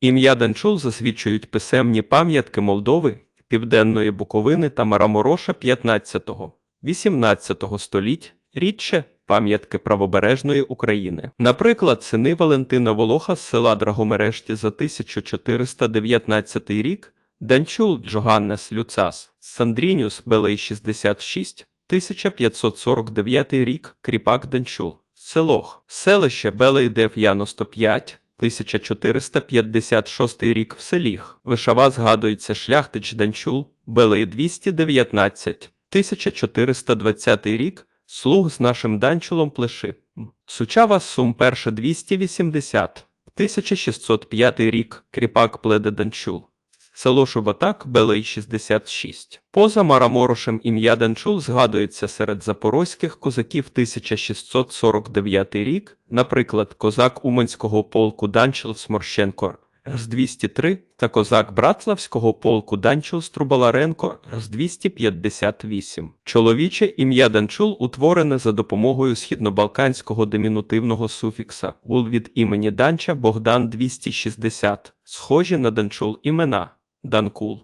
Ім'я Данчул засвідчують писемні пам'ятки Молдови, Південної Буковини та Марамороша 15-18 століть, рідше пам'ятки правобережної України. Наприклад, сини Валентина Волоха з села Драгомерешті за 1419 рік, Данчул Джоганнес Люцас, Сандрінюс Белей 66, 1549 рік, Кріпак Данчул, Селох, селище Белей 95, 1456 рік в селіх. Вишава згадується шляхтич Данчул, Белий 219, 1420 рік, слуг з нашим Данчулом плеши. Сучава Сум перше 280, 1605 рік, Кріпак Пледе Данчул. Село Шубатак, Белей 66. Поза Мараморошем ім'я Данчул згадується серед запорозьких козаків 1649 рік, наприклад, козак Уманського полку Данчил Сморщенко з 203 та козак Братславського полку Данчил Струбаларенко з 258. Чоловіче ім'я Данчул утворене за допомогою східнобалканського димінутивного суфікса «ул» від імені Данча Богдан 260, схожі на Данчул імена. Данкул,